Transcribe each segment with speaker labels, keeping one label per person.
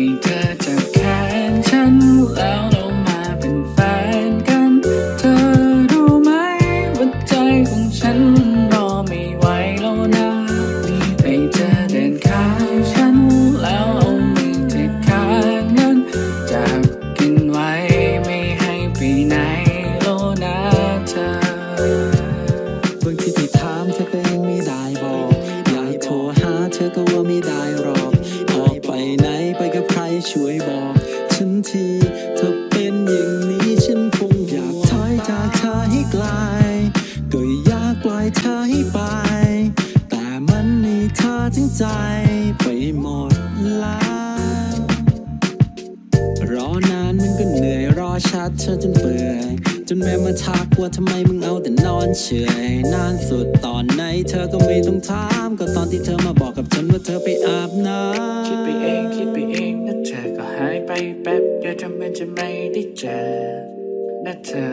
Speaker 1: painted.
Speaker 2: ช่วยบอกฉันทีถ้าเป็นอย่างนี้ฉันคงอยากถอยจากเธอให้ไกลก็อยากปล่อยเธอให้ไป แต่มันมีเธอทั้งใจไปหมดแล้วรอนานมันก็เหนื่อยรอชัดเธอจนเบื่อ จนแม่มาทักว่าทำไมมึงเอาแต่นอนเฉยนานสุดตอนไหนเธอก็ไม่ต้องถาม ก็ตอนที่เธอมาบอกกับฉันว่าเธอไปอาบน้ำคิดไป
Speaker 1: เองคิดไปเองนะเธอก็หายไปแป๊บเดียวทำเป็นจะไม่ได้เจอนะเธอ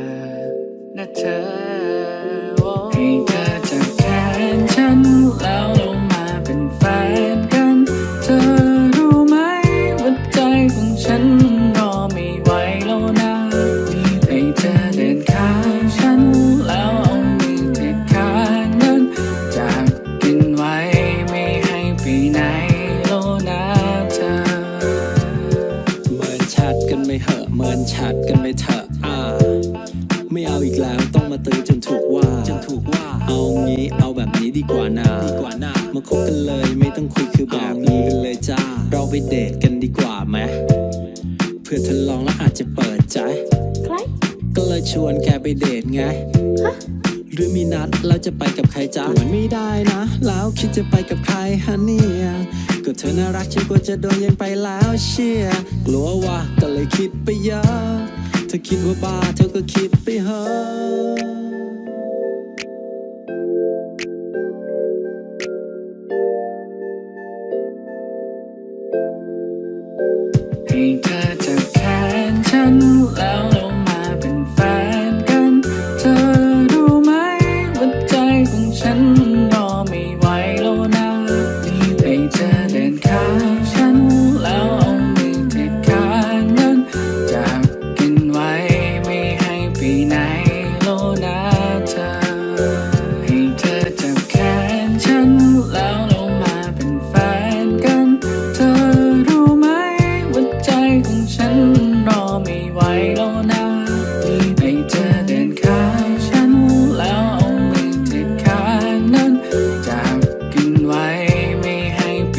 Speaker 1: นะเธอ
Speaker 2: เหอะเหมือนชัดกันไม่เถอะอ่า ไม่เอาอีกแล้วต้องมาตื้อจนถูกว่าจนถูกว่า เอางี้เอาแบบนี้ดีกว่านาดีกว่านามาคบกันเลยไม่ต้องคุยคือแบบนี้กันเลยจ้า เราไปเดทกันดีกว่าไหมเพื่อทดลองแล้วอาจจะเปิดใจใครก็เลยชวนแกไปเดทไงหรือมีนัดแล้วจะไปกับใครจ้ามันไม่ได้นะ แล้วคิดจะไปกับใครฮะเนี่ยก็เธอน่ารักฉันกลัวจะโดนยังไปแล้วเชียร์กลัวว่าก็ เลยคิดไปเยอะเธอคิดว่าบ้าเธอก็คิดไปเหอะ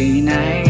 Speaker 1: night.